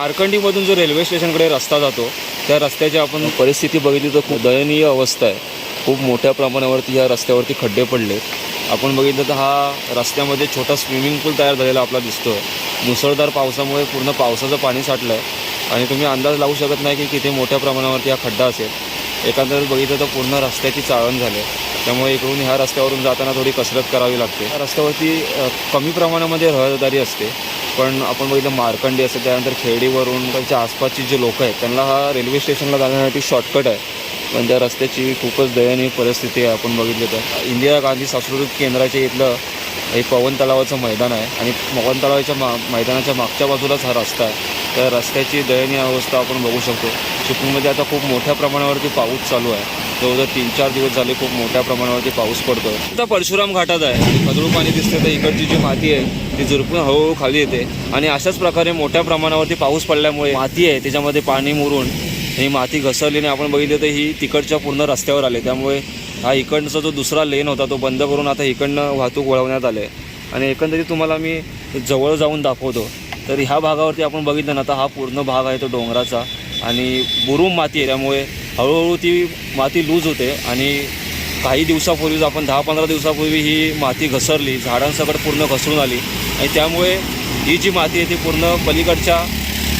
आरकंडीमधून जो रेल्वे स्टेशनकडे रस्ता जातो त्या रस्त्याची आपण परिस्थिती बघितली तर खूप दयनीय अवस्था आहे. खूप मोठ्या प्रमाणावरती ह्या रस्त्यावरती खड्डे पडले. आपण बघितलं तर हा रस्त्यामध्ये छोटा स्विमिंग पूल तयार झालेला आपला दिसतो मुसळधार पावसामुळे पूर्ण पावसाचं पाणी साठलं आहे आणि तुम्ही अंदाज लावू शकत नाही की किती मोठ्या प्रमाणावरती हा खड्डा असेल. एकंदरीत बघितलं तर पूर्ण रस्त्याची चाळण झाली. त्यामुळे इकडून ह्या रस्त्यावरून जाताना थोडी कसरत करावी लागते. ह्या रस्त्यावरती कमी प्रमाणामध्ये रहदारी असते. पण आपण बघितलं मार्कंडी असेल त्यानंतर खेडीवरून त्यांच्या आसपासची जे लोक आहेत त्यांना हा रेल्वे स्टेशनला जाण्यासाठी शॉर्टकट आहे. पण त्या रस्त्याची खूपच दयनीय परिस्थिती आहे आपण बघितली तर. इंदिरा गांधी सांस्कृतिक केंद्राच्या इथलं हे पवन तलावाचं मैदान आहे आणि पवन तलावाच्या मा मैदानाच्या मागच्या बाजूलाच हा रस्ता आहे. त्या रस्त्याची दयनीय अवस्था आपण बघू शकतो. चिपळूणमध्ये आता खूप मोठ्या प्रमाणावरती पाऊस चालू आहे. जवळजवळ तीन चार दिवस झाले खूप मोठ्या प्रमाणावरती पाऊस पडतो आता परशुराम घाटात आहे. आणि पाणी दिसते तर इकडची जी माती आहे ती झुरपून हळूहळू खाली येते. आणि अशाच प्रकारे मोठ्या प्रमाणावरती पाऊस पडल्यामुळे माती आहे त्याच्यामध्ये पाणी मुरून ही माती घसरलीने आपण बघितलं तर ही तिकडच्या पूर्ण रस्त्यावर आले. त्यामुळे हा इकडचा जो दुसरा लेन होता तो बंद करून आता इकडनं वाहतूक वळवण्यात आले आणि एकंदरीत तुम्हाला मी जवळ जाऊन दाखवतो. तर ह्या भागावरती आपण बघितलं ना आता हा पूर्ण भाग आहे तो डोंगराचा. आणि बुरुम माती आहे त्यामुळे हळूहळू ती माती लूज होते आणि काही दिवसापूर्वीच आपण दहा पंधरा दिवसापूर्वी ही माती घसरली झाडांसकट पूर्ण घसरून आली आणि त्यामुळे ही जी माती आहे ती पूर्ण पलीकडच्या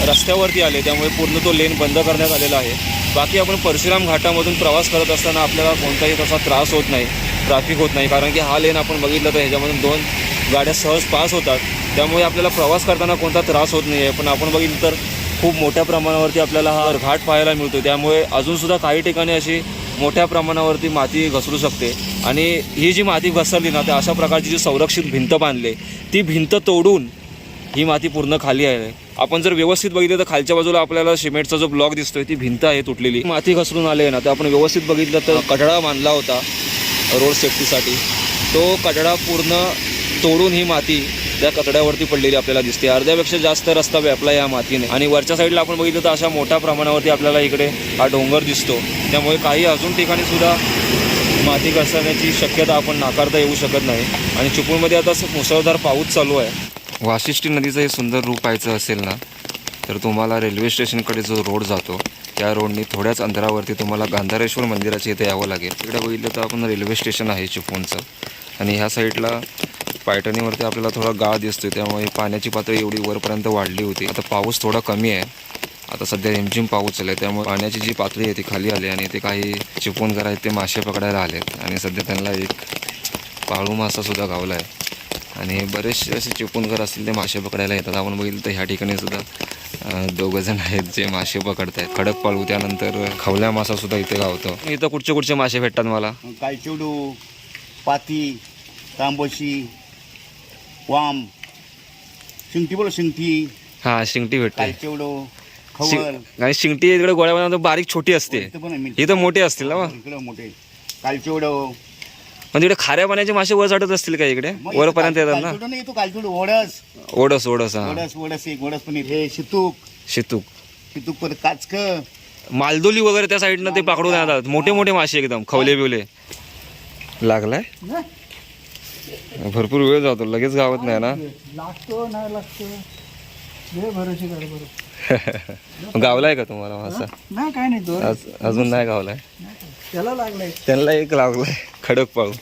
रस्त्यावरती आले त्यामुळे पूर्ण तो लेन बंद करण्यात आलेला आहे. बाकी आपण परशुराम घाटामधून प्रवास करत असताना आपल्याला कोणताही तसा त्रास होत नाही ट्रॅफिक होत नाही कारण की हा लेन आपण बघितलं तर ह्याच्यामधून दोन गाड्या सहज पास होतात. त्यामुळे आपल्याला प्रवास करताना कोणता त्रास होत नाही आहे पण आपण बघितलं तर खूप मोठ्या प्रमाणावरती आपल्याला हा घाट पाहायला मिळतो. त्यामुळे अजूनसुद्धा काही ठिकाणी अशी मोठ्या प्रमाणावरती माती घसरू शकते. आणि ही जी माती घसरली ना तर अशा प्रकारची जी संरक्षित भिंत बांधली ती भिंत तोडून ही माती पूर्ण खाली आहे. आपण जर व्यवस्थित बघितलं तर खालच्या बाजूला आपल्याला सिमेंटचा जो ब्लॉक दिसतोय ती भिंत आहे तुटलेली. माती घसरून आली आहे ना तर आपण व्यवस्थित बघितलं तर कठडा बांधला होता रोड सेफ्टीसाठी. तो कठडा पूर्ण तोडून ही माती त्या कचड्यावरती पडलेली आपल्याला दिसते. अर्ध्यापेक्षा जास्त रस्ता व्यापला या मातीने. आणि वरच्या साईडला आपण बघितलं तर अशा मोठ्या प्रमाणावरती आपल्याला इकडे हा डोंगर दिसतो. त्यामुळे काही अजून ठिकाणी सुद्धा माती घसरण्याची शक्यता आपण नाकारता येऊ शकत नाही. आणि चिपळूणमध्ये आता असं मुसळधार पाऊस चालू आहे. वाशिष्ठी नदीचं हे सुंदर रूप पाहायचं असेल ना तर तुम्हाला रेल्वे स्टेशनकडे जो रोड जातो त्या रोडनी थोड्याच अंतरावरती तुम्हाला गांधारेश्वर मंदिराच्या इथे यावं लागेल. इकडे बघितलं तर आपण रेल्वे स्टेशन आहे चिपळूणचं. आणि ह्या साईडला पायटणीवरती आपल्याला थोडा गाळ दिसतोय त्यामुळे पाण्याची पातळी एवढी वरपर्यंत वाढली होती. आता पाऊस थोडा कमी आहे. आता सध्या रिमझिम पाऊस चालू आहे त्यामुळे पाण्याची जी पातळी आहे ती खाली आली आणि ते काही चिपळूणकर आहेत ते मासे पकडायला आलेत. आणि सध्या त्यांना एक पाळू मासासुद्धा गावला आहे. आणि बरेचसे असे चिपळूणकर असतील ते मासे पकडायला येतात. आपण बघितलं तर ह्या ठिकाणी सुद्धा दोघंजण आहेत जे मासे पकडत आहेत खडक पाळू त्यानंतर खवल्या मासासुद्धा इथे गावतो. इथं कुठचे कुठचे मासे भेटतात मला? कालचिवडू पाती तांबोशी वाम शिंगटी बोल शिंगटी. हां शिंगटी भेटते. कालचिवडू खवल शिंग- आणि शिंगटी इकडे गोळ्या बनवतो बारीक छोटी असते. इथं पण आहे मिरची. इथं मोठे असतील ना मग? इकडं मोठे. कालचिवडू म्हणजे इकडे खाऱ्या पाण्याचे मासे वर चढत असतील का इकडे? वरपर्यंत येतात ना? कालचिवडू नाही येतो कालचिवडू ओढस. ओढस ओढस हा. ओढस ओढस एक ओढस पण हे शितूक. शितूक. शितूक परत काचक. मालदोली वगैरे त्या साईडनं ते पकडून येतात. मोठे मोठे मासे एकदम खवले बिवले लागलाय? भरपूर वेळ जातो लगेच गावत नाही ना? लागतो नाही लागतो. लय भरोशी कर गावलाय का तुम्हाला मासा? नाही काय नाही तो अजून नाही गावलाय? त्याला लागलाय. त्यांना एक लागलाय खडक पाळू.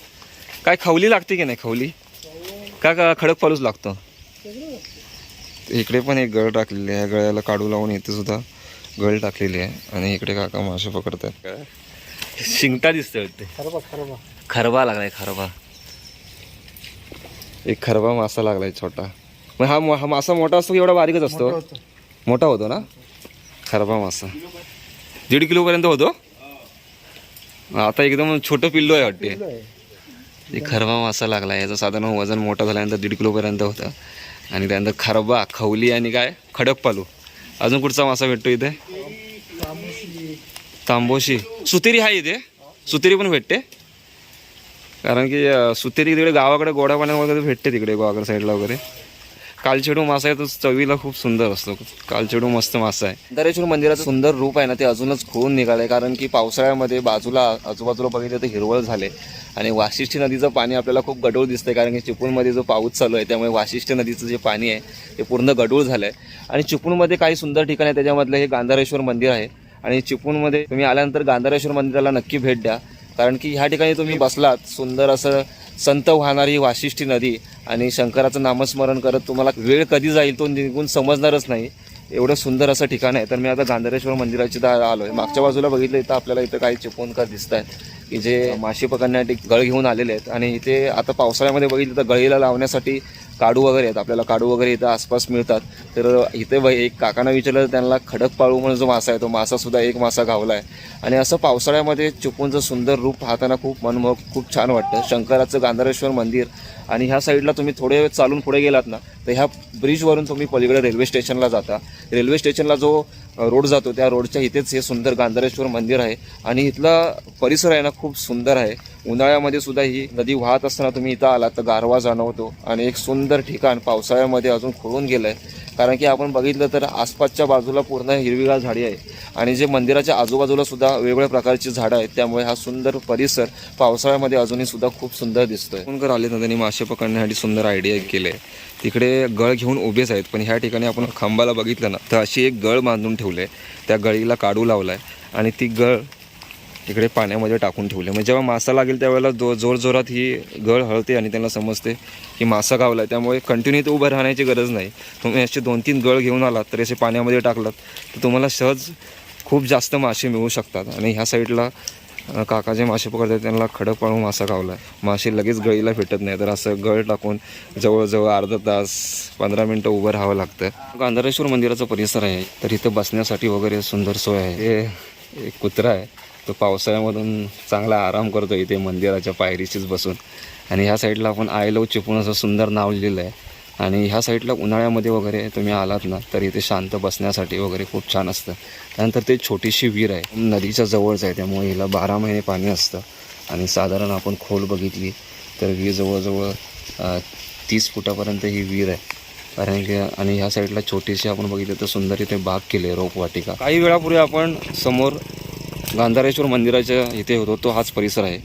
काय खवली लागते की नाही खवली? का का खडक पाळूच लागतो? इकडे पण एक गळ टाकलेली आहे गळ्याला काढू लावून इथे सुद्धा गळ टाकलेली आहे आणि इकडे काका मासे पकडतात शिंगटा दिसतोय ते खरबा खरबा. खरबा लागलाय खरबा. एक खरबा मासा लागलाय छोटा. मग हा हा मासा मोठा असतो एवढा बारीकच असतो? मोठा होतो. ना? खरबा मासा. दीड किलो पर्यंत होतो आता एकदम छोटं पिल्लू आहे वाटते. एक खरबा मासा लागला याचं साधारण वजन मोठं झाल्यानंतर दीड किलो पर्यंत होतं. आणि त्यानंतर खरबा खवली आणि काय? खडक पालू. अजून कुठचा मासा भेटतो इथे? तांबोशी. सुतेरी आहे इथे. सुतेरी पण भेटते. कारण की सुतेरी तिकडे गावाकडे गोड्या पाण्यात वगैरे भेटते तिकडे गोवाकडे साईडला वगैरे. कालचेडू मासा आहे तो चवीला खूप सुंदर असतो. कालचेडू मस्त मासा आहे. दरेश्वर मंदिराचं सुंदर रूप आहे ना ते अजूनच खोळून आहे कारण की पावसाळ्यामध्ये बाजूला आजूबाजूला बघितलं तर हिरवळ झाले. आणि वाशिष्ठी नदीचं पाणी आपल्याला खूप गडूळ दिसतंय. कारण की चिपळूणमध्ये जो पाऊस चालू आहे त्यामुळे वाशिष्ठी नदीचं जे पाणी आहे ते पूर्ण गडूळ झालं आहे आणि चिपळूणमध्ये काही सुंदर ठिकाण आहे त्याच्यामधलं हे गांधारेश्वर मंदिर आहे. आणि चिपळूणमध्ये तुम्ही आल्यानंतर गांधारेश्वर मंदिराला नक्की भेट द्या. कारण की ह्या ठिकाणी तुम्ही बसलात सुंदर असं संत वाहणारी वाशिष्ठी नदी आणि शंकराचं नामस्मरण करत तुम्हाला वेळ कधी जाईल तो निघून समजणारच नाही. एवढं सुंदर असं ठिकाण आहे. तर मी आता गांधारेश्वर मंदिराची दा आलो आहे मागच्या बाजूला बघितलं इथं आपल्याला इथं काही चिपळूणकर दिसत आहेत की जे मासे पकडण्यासाठी गळ घेऊन आलेले आहेत. आणि इथे आता पावसाळ्यामध्ये बघितलं तर गळीला लावण्यासाठी काडू वगैरे आहेत आपल्याला काडू वगैरे इथं आसपास मिळतात. तर इथे व एक काकांना विचारलं तर त्यांना खडक पाळू म्हणून जो मासा आहे तो मासासुद्धा एक मासा गावला आहे आणि असं पावसाळ्यामध्ये चिपळूणचं सुंदर रूप पाहताना खूप मनमोहक खूप छान वाटतं. शंकराचं गांधारेश्वर मंदिर. आणि ह्या साईडला तुम्ही थोडे वेळ चालून पुढे गेलात ना तर ह्या ब्रिजवरून तुम्ही पलीकडे रेल्वे स्टेशनला जाता. रेल्वे स्टेशनला जो रोड जातो त्या रोडच्या इथेच हे सुंदर गांधारेश्वर मंदिर आहे. आणि इथला परिसर आहे ना खूप सुंदर आहे. उन्हाळ्यामध्ये सुद्धा ही नदी वाहत असताना तुम्ही इथं आलात तर गारवा जाणवतो. आणि एक सुंदर ठिकाण पावसाळ्यामध्ये अजून खोळून गेलं आहे कारण की आपण बघितलं तर आसपासच्या बाजूला पूर्ण हिरवीगार झाडी आहे. आणि जे मंदिराच्या आजूबाजूला सुद्धा वेगवेगळ्या प्रकारची झाडं आहेत त्यामुळे हा सुंदर परिसर पावसाळ्यामध्ये अजूनही सुद्धा खूप सुंदर दिसतोय. कोणकर आले ना त्यांनी मासे पकडण्यासाठी सुंदर आयडिया केले. तिकडे गळ घेऊन उभेच आहेत पण ह्या ठिकाणी आपण खांबाला बघितलं ना तर अशी एक गळ बांधून ठेवले त्या गळीला काढू लावलाय. आणि ती गळ इकडे पाण्यामध्ये टाकून ठेवले. म्हणजे जेव्हा मासा लागेल त्यावेळेला जो जोरजोरात ही गळ हळते आणि त्यांना समजते की मासा गावला आहे त्यामुळे कंटिन्यू ते उभं राहण्याची गरज नाही. तुम्ही असे दोन तीन गळ घेऊन आलात तर असे पाण्यामध्ये टाकलात तर तुम्हाला सहज खूप जास्त मासे मिळू शकतात. आणि ह्या साईडला काका जे मासे पकडतात त्यांना खडक पाळून मासा गावला आहे मासे लगेच गळीला भेटत नाही तर असं गळ टाकून जवळजवळ अर्धा तास पंधरा मिनटं उभं राहावं लागतं. गांधारेश्वर मंदिराचा परिसर आहे. तर इथं बसण्यासाठी वगैरे सुंदर सोय आहे. हे एक कुत्रा आहे. तो पावसाळ्यामधून चांगला आराम करतो इथे मंदिराच्या पायरीशीच बसून. आणि ह्या साईडला आपण आय लव चिपून असं सुंदर नाव लिहिलं आहे आणि ह्या साईडला उन्हाळ्यामध्ये वगैरे तुम्ही आलात ना तर इथे शांत बसण्यासाठी वगैरे खूप छान असतं. त्यानंतर ते छोटीशी विहीर आहे. नदीच्या जवळच आहे त्यामुळे हिला बारा महिने पाणी असतं. आणि साधारण आपण खोल बघितली तर विहीर जवळजवळ तीस फुटापर्यंत ही विहीर आहे. कारण की आणि ह्या साईडला छोटीशी आपण बघितलं तर सुंदर इथे बाग केली आहे रोपवाटिका. काही वेळापूर्वी आपण समोर गांधारेश्वर मंदिराच्या इथे होतो तो हाच परिसर आहे.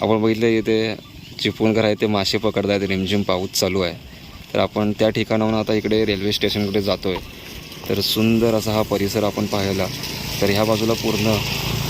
आपण बघितलं इथे चिपळूणकर आहे ते मासे पकडत आहेत रिमझिम पाऊस चालू आहे. तर आपण त्या ठिकाणाहून आता इकडे रेल्वे स्टेशनकडे जातो आहे तर सुंदर असा हा परिसर आपण पाहिला. तर ह्या बाजूला पूर्ण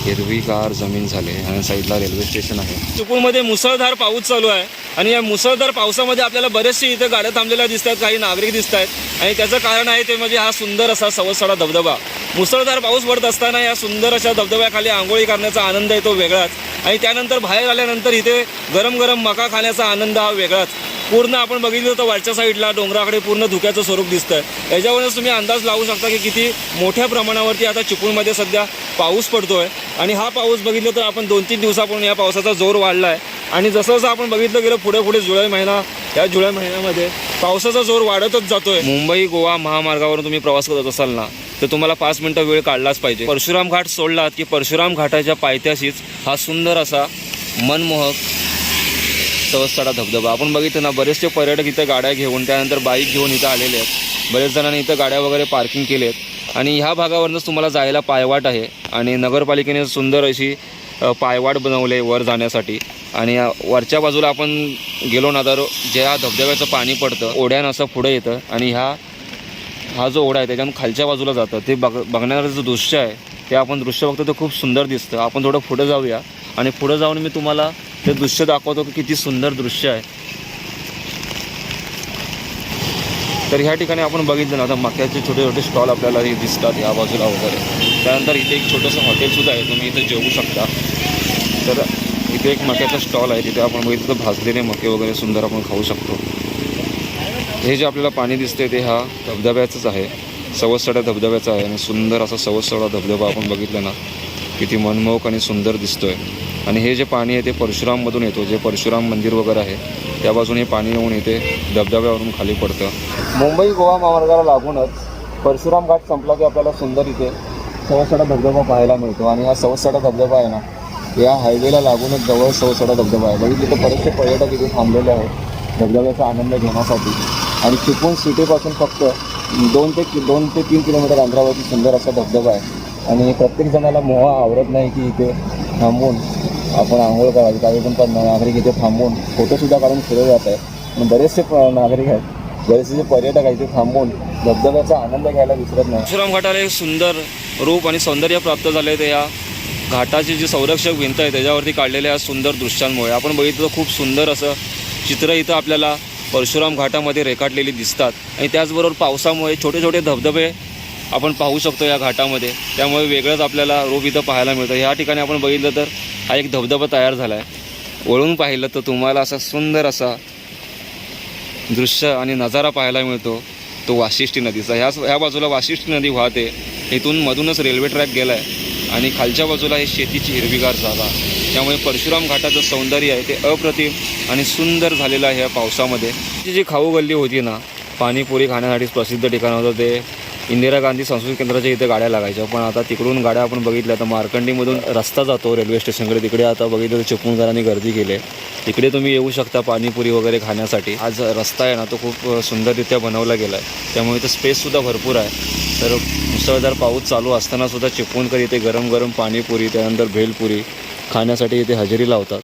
हिरवीगार जमीन झाली आणि साईडला रेल्वे स्टेशन आहे. चिपळूणमध्ये मुसळधार पाऊस चालू आहे आणि या मुसळधार पावसामध्ये आपल्याला बरेचसे इथे गाड्या थांबलेल्या दिसत आहेत काही नागरिक दिसत आहेत आणि त्याचं कारण आहे ते म्हणजे हा सुंदर असा सवसाडा धबधबा. मुसळधार पाऊस पडत असताना या सुंदर अशा धबधब्याखाली आंघोळी करण्याचा आनंद आहे तो वेगळाच आणि त्यानंतर बाहेर आल्यानंतर इथे गरम गरम मका खाण्याचा आनंद हा वेगळाच. पूर्ण आपण बघितलं तर वरच्या साईडला डोंगराकडे पूर्ण धुक्याचं स्वरूप दिसतंय. याच्यावरूनच तुम्ही अंदाज लावू शकता की किती मोठ्या प्रमाणावरती आता चिपळूणमध्ये सध्या पाऊस पडतोय. आणि हा पाऊस बघितलं तर आपण दोन तीन दिवसापासून या पावसाचा जोर वाढला आहे आणि जसं जसं आपण बघितलं गेलं पुढे पुढे जुलै महिना या जुलै महिन्यामध्ये पावसाचा जोर वाढतच जातोय. मुंबई गोवा महामार्गावरून तुम्ही प्रवास करत असाल ना तर तुम्हाला पाच मिनिटं वेळ काढलाच पाहिजे. परशुराम घाट सोडलात की परशुराम घाटाच्या पायथ्याशीच हा सुंदर असा मनमोहक सवस्ताडा धबधबा. आपण बघितलं ना बरेचसे पर्यटक इथं गाड्या घेऊन त्यानंतर बाईक घेऊन इथं आलेले आहेत. बरेच जणांनी इथं गाड्या वगैरे पार्किंग केलेत आणि ह्या भागावरूनच तुम्हाला जायला पायवाट आहे. आणि नगरपालिकेने सुंदर अशी पायवाट बनवले वर जाण्यासाठी. आणि वरच्या बाजूला आपण गेलो ना तर ज्या धबधब्याचं पाणी पडतं ओढ्यानं असं पुढे येतं. आणि ह्या हा जो ओढा आहे त्याच्यातून खालच्या बाजूला जातं. ते बघ बघण्याचं जो दृश्य आहे. ते आपण दृश्य बघतो ते खूप सुंदर दिसतं. आपण थोडं पुढं जाऊया. आणि पुढं जाऊन मी तुम्हाला ते दृश्य दाखवतो की किती सुंदर दृश्य आहे. तर ह्या ठिकाणी आपण बघितलं ना आता मक्याचे छोटे छोटे स्टॉल आपल्याला हे दिसतात या बाजूला वगैरे. त्यानंतर इथे एक छोटंसं हॉटेलसुद्धा आहे तुम्ही इथे जेवू शकता. तर इथे एक मक्याचा स्टॉल आहे तिथे आपण बघितलं तर भाजलेले मके वगैरे सुंदर आपण खाऊ शकतो. हे जे आपल्याला पाणी दिसते ते हा धबधब्याचंच आहे. सवस्सडा धबधब्याचा आहे आणि सुंदर असा सवस्सडा धबधबा आपण बघितलं ना किती मनमोहक आणि सुंदर दिसतोय. आणि हे जे पाणी आहे ते परशुराममधून येतो जे परशुराम मंदिर वगैरे आहे त्या बाजून हे पाणी येऊन येते धबधब्यावरून खाली पडतं. मुंबई गोवा महामार्गाला लागूनच परशुराम घाट संपला की आपल्याला सुंदर इथे सवसाडा धबधबा पाहायला मिळतो. आणि हा सवसाडा धबधबा आहे ना या हायवेला लागूनच जवळ सवसाडा धबधबा आहे. बघितले तर बरेचसे पर्यटक इथे थांबलेले आहेत धबधब्याचा आनंद घेण्यासाठी. आणि चिपळूण सिटीपासून फक्त दोन ते दोन ते तीन किलोमीटर अंतरावरती सुंदर असा धबधबा आहे. आणि प्रत्येक जणाला मोह आवडत नाही की इथे थांबून आपण आंघोळ करावी. काही पण नागरिक इथे थांबून फोटोसुद्धा काढून फिरत जात आहे पण बरेचसे प- नागरिक आहेत. बरेचसे जे पर्यटक आहेत ते थांबून धबधब्याचा आनंद घ्यायला विसरत नाही परशुराम घाटाला एक सुंदर रूप आणि सौंदर्य प्राप्त झाले ते या घाटाची जी संरक्षक भिंत आहे त्याच्यावरती काढलेल्या या सुंदर दृश्यांमुळे. आपण बघितलं खूप सुंदर असं चित्र इथं आपल्याला परशुराम घाटामध्ये रेखाटलेली दिसतात. आणि त्याचबरोबर पावसामुळे छोटे छोटे धबधबे आपण पाहू शकतो या घाटामध्ये. त्यामुळे वेगळंच आपल्याला रूप इथं पाहायला मिळतं. ह्या ठिकाणी आपण बघितलं तर हा एक धबधबा तयार झाला आहे वळून पाहिलं तर तुम्हाला असा सुंदर असा दृश्य आणि नजारा पाहायला मिळतो. तो वाशिष्ठी नदीचा. ह्याच ह्या बाजूला वाशिष्ठी नदी वाहते. इथून मधूनच रेल्वे ट्रॅक गेला आहे आणि खालच्या बाजूला ही शेतीची हिरवीगार जागा. त्यामुळे परशुराम घाटाचं सौंदर्य आहे ते अप्रतिम आणि सुंदर झालेलं आहे या पावसामध्ये. ती जी खाऊ गल्ली होती ना पाणीपुरी खाण्यासाठी प्रसिद्ध ठिकाण होतं ते इंदिरा गांधी संस्कृती केंद्राच्या इथे गाड्या लागायच्या. पण आता तिकडून गाड्या आपण बघितल्या तर मार्कंडीमधून रस्ता जातो रेल्वे स्टेशनकडे. तिकडे आता बघितलं तर चिपळूणकरांनी गर्दी केली आहे. तिकडे तुम्ही येऊ शकता पाणीपुरी वगैरे खाण्यासाठी. आज रस्ता आहे ना तो खूप सुंदररित्या बनवला गेला आहे. त्यामुळे इथं स्पेससुद्धा भरपूर आहे. तर मुसळधार पाऊस चालू असतानासुद्धा चिपळूणकर इथे गरम गरम पाणीपुरी त्यानंतर भेलपुरी खाण्यासाठी इथे हजेरी लावतात.